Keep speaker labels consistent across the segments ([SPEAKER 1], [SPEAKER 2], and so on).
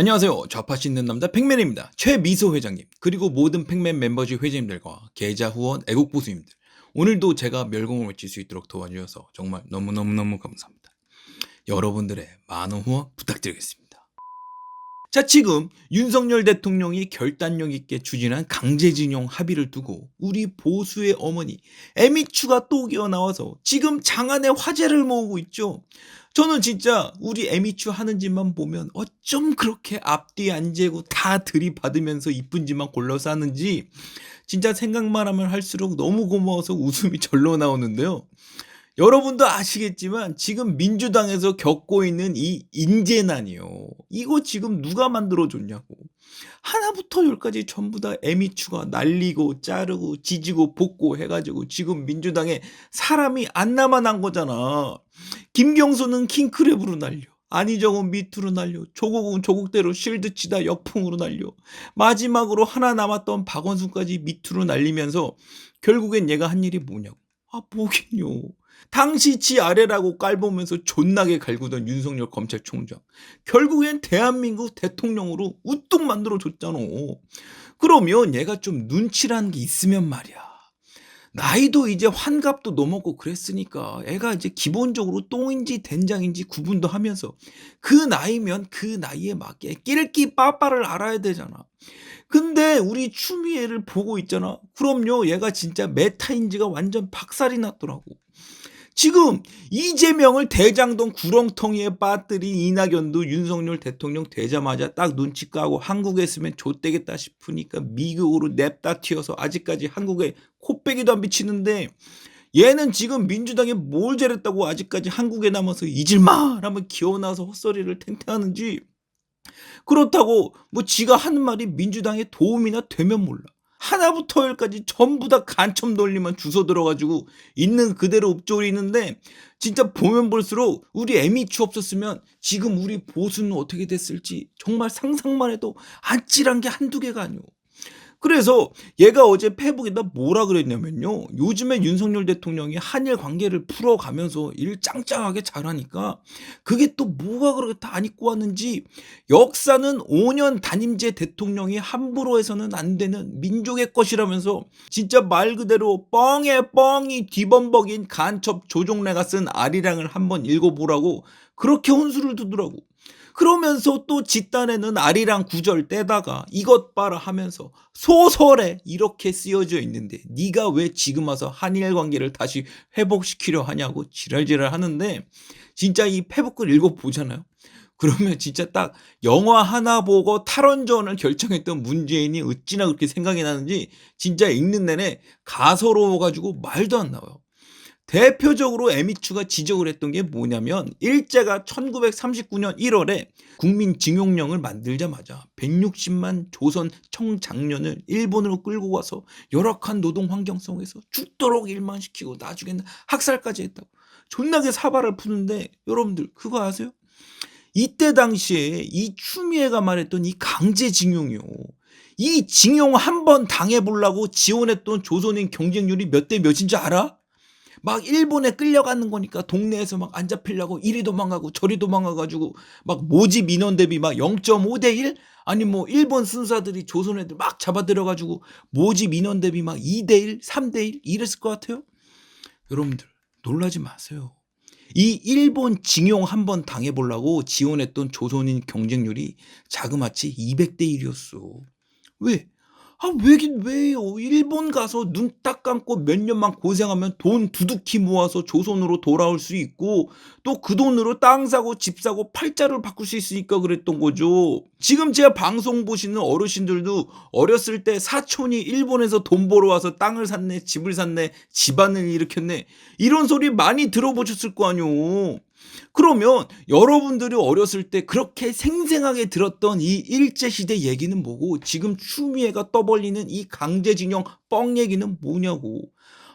[SPEAKER 1] 안녕하세요. 좌파 씻는 남자 팩맨입니다. 최미소 회장님, 그리고 모든 팩맨 멤버십 회장님들과 계좌 후원 애국 보수님들. 오늘도 제가 멸공을 외칠 수 있도록 도와주셔서 정말 너무너무너무 감사합니다. 여러분들의 많은 후원 부탁드리겠습니다. 자, 지금 윤석열 대통령이 결단력 있게 추진한 강제징용 합의를 두고 우리 보수의 어머니 에미추가 또 기어나와서 지금 장안의 화제를 모으고 있죠. 저는 진짜 우리 에미추 하는 짓만 보면 어쩜 그렇게 앞뒤 안 재고 다 들이받으면서 이쁜 짓만 골라서 하는지 진짜 생각만 하면 할수록 너무 고마워서 웃음이 절로 나오는데요. 여러분도 아시겠지만 지금 민주당에서 겪고 있는 이 인재난이요. 이거 지금 누가 만들어줬냐고. 하나부터 열까지 전부 다 에미추가 날리고 자르고 지지고 볶고 해가지고 지금 민주당에 사람이 안 남아난 거잖아. 김경수는 킹크랩으로 날려. 안희정은 밑으로 날려. 조국은 조국대로 실드 치다 역풍으로 날려. 마지막으로 하나 남았던 박원순까지 밑으로 날리면서 결국엔 얘가 한 일이 뭐냐고. 아, 뭐긴요. 당시 지 아래라고 깔보면서 존나게 갈구던 윤석열 검찰총장. 결국엔 대한민국 대통령으로 우뚝 만들어줬잖아. 그러면 얘가 좀 눈치라는 게 있으면 말이야. 나이도 이제 환갑도 넘었고 그랬으니까 애가 이제 기본적으로 똥인지 된장인지 구분도 하면서 그 나이면 그 나이에 맞게 끼리끼 빠빠를 알아야 되잖아. 근데 우리 추미애를 보고 있잖아. 그럼요, 얘가 진짜 메타인지가 완전 박살이 났더라고. 지금 이재명을 대장동 구렁텅이에 빠뜨린 이낙연도 윤석열 대통령 되자마자 딱 눈치 까고 한국에 있으면 좆되겠다 싶으니까 미국으로 냅다 튀어서 아직까지 한국에 코빼기도 안 비치는데 얘는 지금 민주당에 뭘 잘했다고 아직까지 한국에 남아서 잊을마 라면 기어나서 헛소리를 탱탱하는지 그렇다고 뭐 지가 하는 말이 민주당에 도움이나 되면 몰라. 하나부터 열까지 전부 다 간첩 논리만 주워 들어가지고 있는 그대로 읊조리는데 진짜 보면 볼수록 우리 애미추 없었으면 지금 우리 보수는 어떻게 됐을지 정말 상상만 해도 아찔한 게 한두 개가 아니오. 그래서 얘가 어제 페북에다 뭐라 그랬냐면요. 요즘에 윤석열 대통령이 한일 관계를 풀어가면서 일 짱짱하게 잘하니까 그게 또 뭐가 그렇게 다 안 입고 왔는지 역사는 5년 단임제 대통령이 함부로 해서는 안 되는 민족의 것이라면서 진짜 말 그대로 뻥에 뻥이 뒤범벅인 간첩 조종래가 쓴 아리랑을 한번 읽어보라고 그렇게 혼수를 두더라고. 그러면서 또 집단에는 아리랑 구절 떼다가 이것 봐라 하면서 소설에 이렇게 쓰여져 있는데 네가 왜 지금 와서 한일 관계를 다시 회복시키려 하냐고 지랄지랄 하는데 진짜 이 페북글 읽어보잖아요. 그러면 진짜 딱 영화 하나 보고 탈원전을 결정했던 문재인이 어찌나 그렇게 생각이 나는지 진짜 읽는 내내 가소로워가지고 말도 안 나와요. 대표적으로 에미추가 지적을 했던 게 뭐냐면 일제가 1939년 1월에 국민징용령을 만들자마자 160만 조선 청장년을 일본으로 끌고 와서 열악한 노동 환경 속에서 죽도록 일만 시키고 나중에는 학살까지 했다고 존나게 사발을 푸는데 여러분들 그거 아세요? 이때 당시에 이 추미애가 말했던 이 강제징용이요. 이 징용 한 번 당해보려고 지원했던 조선인 경쟁률이 몇 대 몇인 줄 알아? 막 일본에 끌려가는 거니까 동네에서 막 안 잡히려고 이리 도망가고 저리 도망가가지고 막 모집 인원 대비 막 0.5대 1? 아니 뭐 일본 순사들이 조선 애들 막 잡아들여가지고 모집 인원 대비 막 2대 1, 3대 1 이랬을 것 같아요. 여러분들 놀라지 마세요. 이 일본 징용 한번 당해보려고 지원했던 조선인 경쟁률이 자그마치 200대 1이었어. 왜? 아, 왜긴 왜요? 일본 가서 눈 딱 감고 몇 년만 고생하면 돈 두둑히 모아서 조선으로 돌아올 수 있고 또 그 돈으로 땅 사고 집 사고 팔자를 바꿀 수 있으니까 그랬던 거죠. 지금 제가 방송 보시는 어르신들도 어렸을 때 사촌이 일본에서 돈 벌어 와서 땅을 샀네, 집을 샀네, 집안을 일으켰네. 이런 소리 많이 들어보셨을 거 아니오. 그러면 여러분들이 어렸을 때 그렇게 생생하게 들었던 이 일제시대 얘기는 뭐고 지금 추미애가 떠벌리는 이 강제징용 뻥 얘기는 뭐냐고.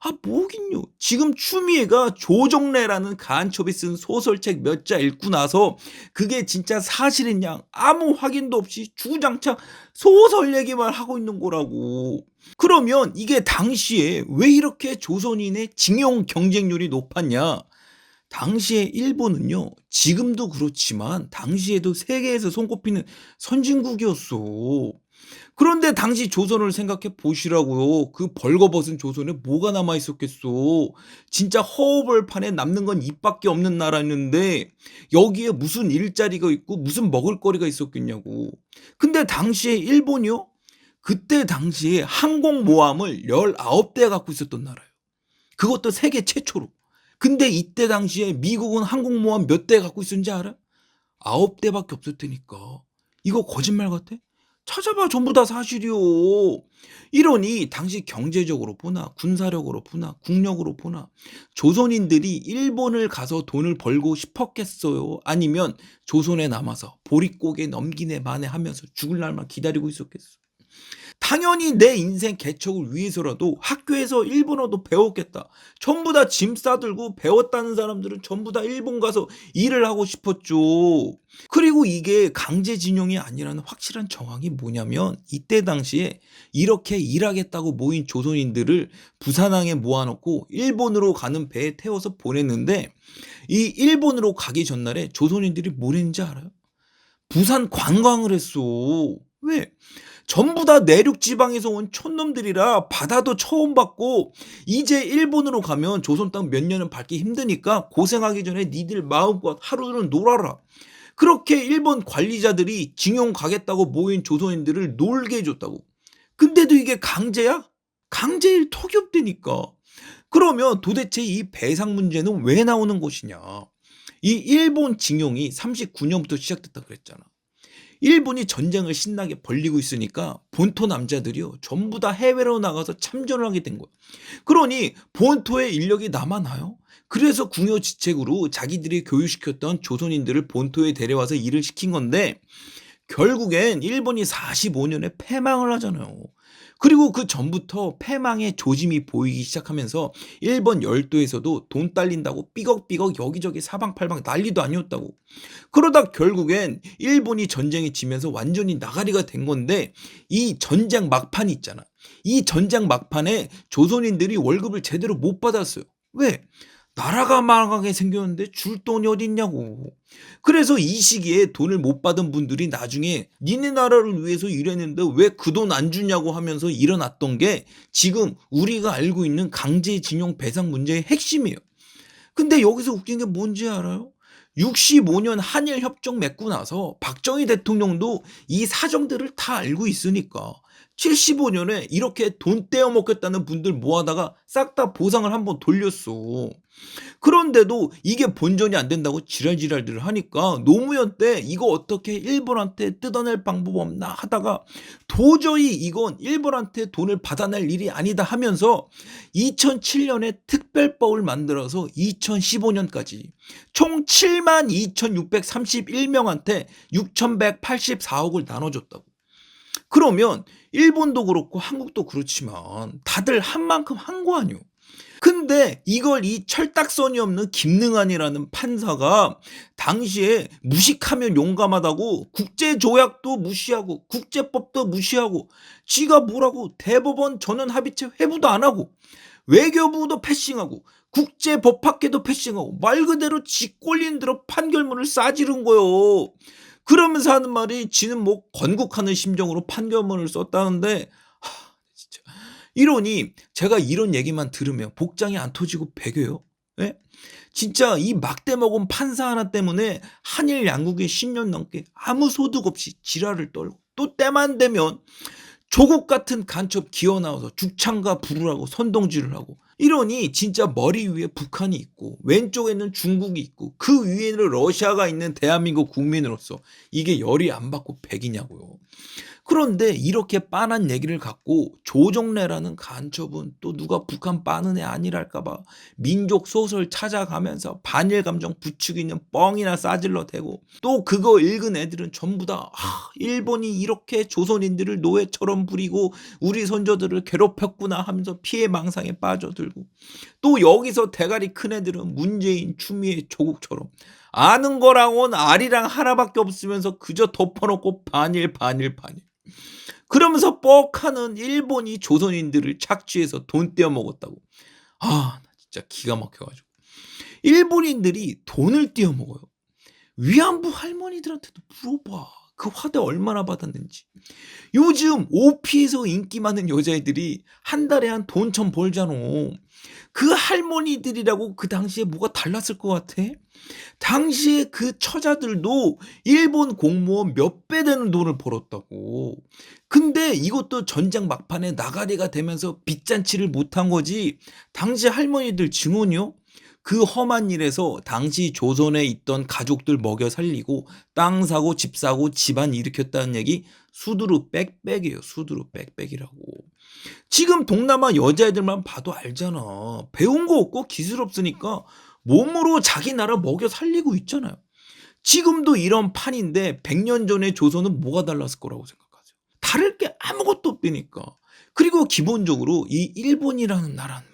[SPEAKER 1] 아, 뭐긴요. 지금 추미애가 조정래라는 간첩이 쓴 소설책 몇 자 읽고 나서 그게 진짜 사실인 양 아무 확인도 없이 주장창 소설 얘기만 하고 있는 거라고. 그러면 이게 당시에 왜 이렇게 조선인의 징용 경쟁률이 높았냐? 당시에 일본은요. 지금도 그렇지만 당시에도 세계에서 손꼽히는 선진국이었어. 그런데 당시 조선을 생각해 보시라고요. 그 벌거벗은 조선에 뭐가 남아 있었겠어. 진짜 허허벌판에 남는 건 입밖에 없는 나라였는데 여기에 무슨 일자리가 있고 무슨 먹을거리가 있었겠냐고. 근데 당시에 일본이요? 그때 당시에 항공모함을 19대 갖고 있었던 나라예요. 그것도 세계 최초로. 근데 이때 당시에 미국은 항공모함 몇 대 갖고 있었는지 알아? 9대밖에 없을 테니까. 이거 거짓말 같아? 찾아봐 전부 다 사실이요. 이러니 당시 경제적으로 보나 군사력으로 보나 국력으로 보나 조선인들이 일본을 가서 돈을 벌고 싶었겠어요? 아니면 조선에 남아서 보릿고개 넘기네 마네 하면서 죽을 날만 기다리고 있었겠어? 당연히 내 인생 개척을 위해서라도 학교에서 일본어도 배웠겠다. 전부 다 짐 싸들고 배웠다는 사람들은 전부 다 일본 가서 일을 하고 싶었죠. 그리고 이게 강제징용이 아니라는 확실한 정황이 뭐냐면 이때 당시에 이렇게 일하겠다고 모인 조선인들을 부산항에 모아놓고 일본으로 가는 배에 태워서 보냈는데 이 일본으로 가기 전날에 조선인들이 뭘 했는지 알아요? 부산 관광을 했어. 왜? 전부 다 내륙 지방에서 온 촌놈들이라 바다도 처음 봤고 이제 일본으로 가면 조선 땅 몇 년은 밟기 힘드니까 고생하기 전에 니들 마음껏 하루는 놀아라. 그렇게 일본 관리자들이 징용 가겠다고 모인 조선인들을 놀게 해줬다고. 근데도 이게 강제야? 강제일 턱이 없다니까. 그러면 도대체 이 배상 문제는 왜 나오는 것이냐? 이 일본 징용이 39년부터 시작됐다 그랬잖아. 일본이 전쟁을 신나게 벌리고 있으니까 본토 남자들이요 전부 다 해외로 나가서 참전을 하게 된 거예요. 그러니 본토에 인력이 남아나요. 그래서 궁여지책으로 자기들이 교육시켰던 조선인들을 본토에 데려와서 일을 시킨 건데 결국엔 일본이 45년에 패망을 하잖아요. 그리고 그 전부터 패망의 조짐이 보이기 시작하면서 일본 열도에서도 돈 딸린다고 삐걱삐걱 여기저기 사방팔방 난리도 아니었다고. 그러다 결국엔 일본이 전쟁에 지면서 완전히 나가리가 된 건데 이 전쟁 막판이 있잖아. 이 전쟁 막판에 조선인들이 월급을 제대로 못 받았어요. 왜? 나라가 망하게 생겼는데 줄 돈이 어딨냐고. 그래서 이 시기에 돈을 못 받은 분들이 나중에 니네 나라를 위해서 일했는데 왜 그 돈 안 주냐고 하면서 일어났던 게 지금 우리가 알고 있는 강제징용 배상 문제의 핵심이에요. 근데 여기서 웃긴 게 뭔지 알아요? 65년 한일 협정 맺고 나서 박정희 대통령도 이 사정들을 다 알고 있으니까 75년에 이렇게 돈 떼어 먹겠다는 분들 모아다가 싹 다 보상을 한번 돌렸어. 그런데도 이게 본전이 안 된다고 지랄지랄들을 하니까 노무현 때 이거 어떻게 일본한테 뜯어낼 방법 없나 하다가 도저히 이건 일본한테 돈을 받아낼 일이 아니다 하면서 2007년에 특별법을 만들어서 2015년까지 총 7만 2,631명한테 6,184억을 나눠줬다고. 그러면 일본도 그렇고 한국도 그렇지만 다들 한 만큼 한 거 아니요. 근데 이걸 이 철딱선이 없는 김능한이라는 판사가 당시에 무식하면 용감하다고 국제조약도 무시하고 국제법도 무시하고 지가 뭐라고 대법원 전원 합의체 회부도 안 하고 외교부도 패싱하고 국제법학계도 패싱하고 말 그대로 지 꼴린 대로 판결문을 싸지른 거요. 그러면서 하는 말이 지는 뭐 건국하는 심정으로 판결문을 썼다는데 하, 진짜 이러니 제가 이런 얘기만 들으면 복장이 안 터지고 배겨요. 예? 진짜 이 막대 먹은 판사 하나 때문에 한일 양국에 10년 넘게 아무 소득 없이 지랄을 떨고 또 때만 되면 조국 같은 간첩 기어 나와서 죽창과 부르라고 선동질을 하고 이러니 진짜 머리 위에 북한이 있고 왼쪽에는 중국이 있고 그 위에는 러시아가 있는 대한민국 국민으로서 이게 열이 안 받고 백이냐고요. 그런데 이렇게 빤한 얘기를 갖고 조정래라는 간첩은 또 누가 북한 빠는 애 아니랄까봐 민족 소설 찾아가면서 반일 감정 부추기는 뻥이나 싸질러 대고 또 그거 읽은 애들은 전부 다 아, 일본이 이렇게 조선인들을 노예처럼 부리고 우리 선조들을 괴롭혔구나 하면서 피해 망상에 빠져들고 또 여기서 대가리 큰 애들은 문재인 추미애 조국처럼 아는 거랑은 아리랑 하나밖에 없으면서 그저 덮어놓고 반일 반일 반일 그러면서 뻑하는 일본이 조선인들을 착취해서 돈 떼어 먹었다고. 아, 나 진짜 기가 막혀가지고. 일본인들이 돈을 띄어먹어요. 위안부 할머니들한테도 물어봐. 그 화대 얼마나 받았는지. 요즘 오피에서 인기 많은 여자애들이 한 달에 한 돈 천 벌잖아. 그 할머니들이라고 그 당시에 뭐가 달랐을 것 같아? 당시에 그 처자들도 일본 공무원 몇 배 되는 돈을 벌었다고. 근데 이것도 전장 막판에 나가리가 되면서 빚잔치를 못한 거지. 당시 할머니들 증언이요? 그 험한 일에서 당시 조선에 있던 가족들 먹여 살리고 땅 사고 집 사고 집안 일으켰다는 얘기 수두루 빽빽이에요. 수두루 빽빽이라고. 지금 동남아 여자애들만 봐도 알잖아. 배운 거 없고 기술 없으니까 몸으로 자기 나라 먹여 살리고 있잖아요. 지금도 이런 판인데 100년 전의 조선은 뭐가 달랐을 거라고 생각하세요? 다를 게 아무것도 없으니까. 그리고 기본적으로 이 일본이라는 나라는.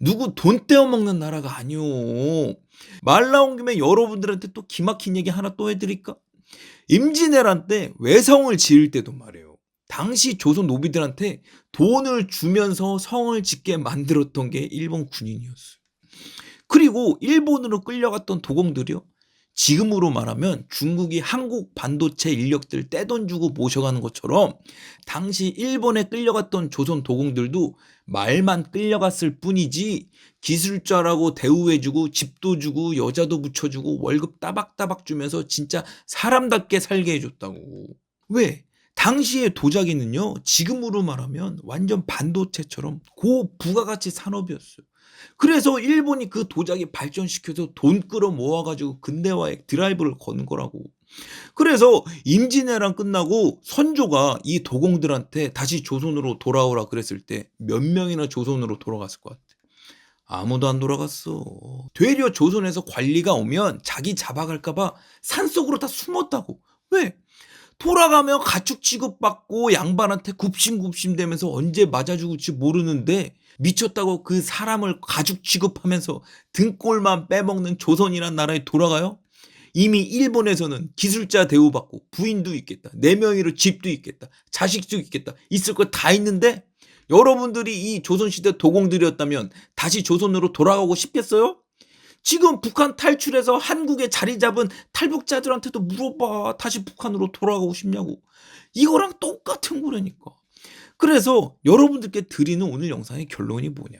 [SPEAKER 1] 누구 돈 떼어먹는 나라가 아니오. 말 나온 김에 여러분들한테 또 기막힌 얘기 하나 또 해드릴까? 임진왜란 때 외성을 지을 때도 말이에요. 당시 조선 노비들한테 돈을 주면서 성을 짓게 만들었던 게 일본 군인이었어요. 그리고 일본으로 끌려갔던 도공들이요. 지금으로 말하면 중국이 한국 반도체 인력들 떼돈 주고 모셔가는 것처럼 당시 일본에 끌려갔던 조선 도공들도 말만 끌려갔을 뿐이지 기술자라고 대우해주고 집도 주고 여자도 붙여주고 월급 따박따박 주면서 진짜 사람답게 살게 해줬다고. 왜? 당시의 도자기는요, 지금으로 말하면 완전 반도체처럼 고부가가치 산업이었어요. 그래서 일본이 그 도자기 발전시켜서 돈 끌어 모아가지고 근대화에 드라이브를 거는 거라고. 그래서 임진왜란 끝나고 선조가 이 도공들한테 다시 조선으로 돌아오라 그랬을 때 몇 명이나 조선으로 돌아갔을 것 같아. 아무도 안 돌아갔어. 되려 조선에서 관리가 오면 자기 잡아갈까봐 산속으로 다 숨었다고. 왜? 돌아가면 가축 취급받고 양반한테 굽신굽신 되면서 언제 맞아 죽을지 모르는데 미쳤다고 그 사람을 가죽 취급하면서 등골만 빼먹는 조선이란 나라에 돌아가요? 이미 일본에서는 기술자 대우받고 부인도 있겠다. 네 명이로 집도 있겠다. 자식도 있겠다. 있을 거 다 있는데 여러분들이 이 조선시대 도공들이었다면 다시 조선으로 돌아가고 싶겠어요? 지금 북한 탈출해서 한국에 자리 잡은 탈북자들한테도 물어봐. 다시 북한으로 돌아가고 싶냐고. 이거랑 똑같은 거라니까. 그래서 여러분들께 드리는 오늘 영상의 결론이 뭐냐.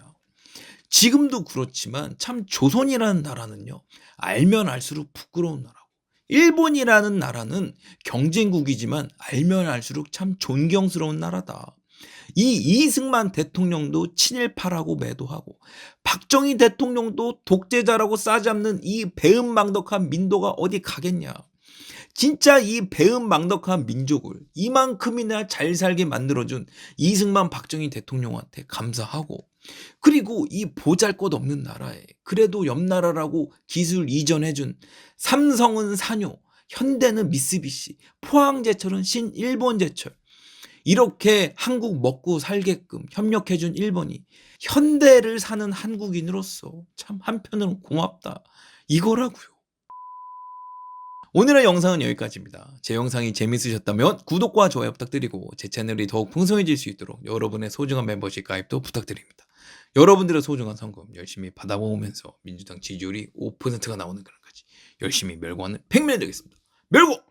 [SPEAKER 1] 지금도 그렇지만 참 조선이라는 나라는요. 알면 알수록 부끄러운 나라고. 일본이라는 나라는 경쟁국이지만 알면 알수록 참 존경스러운 나라다. 이 이승만 대통령도 친일파라고 매도하고 박정희 대통령도 독재자라고 싸잡는 이 배은망덕한 민도가 어디 가겠냐. 진짜 이 배은망덕한 민족을 이만큼이나 잘 살게 만들어준 이승만 박정희 대통령한테 감사하고 그리고 이 보잘것 없는 나라에 그래도 옆나라라고 기술 이전해준 삼성은 산요, 현대는 미쓰비시, 포항제철은 신일본제철 이렇게 한국 먹고 살게끔 협력해준 일본이 현대를 사는 한국인으로서 참 한편으로는 고맙다. 이거라고요. 오늘의 영상은 여기까지입니다. 제 영상이 재밌으셨다면 구독과 좋아요 부탁드리고 제 채널이 더욱 풍성해질 수 있도록 여러분의 소중한 멤버십 가입도 부탁드립니다. 여러분들의 소중한 성금 열심히 받아 모으면서 민주당 지지율이 5%가 나오는 그날까지 열심히 멸구하는 팽맨 되겠습니다. 멸구!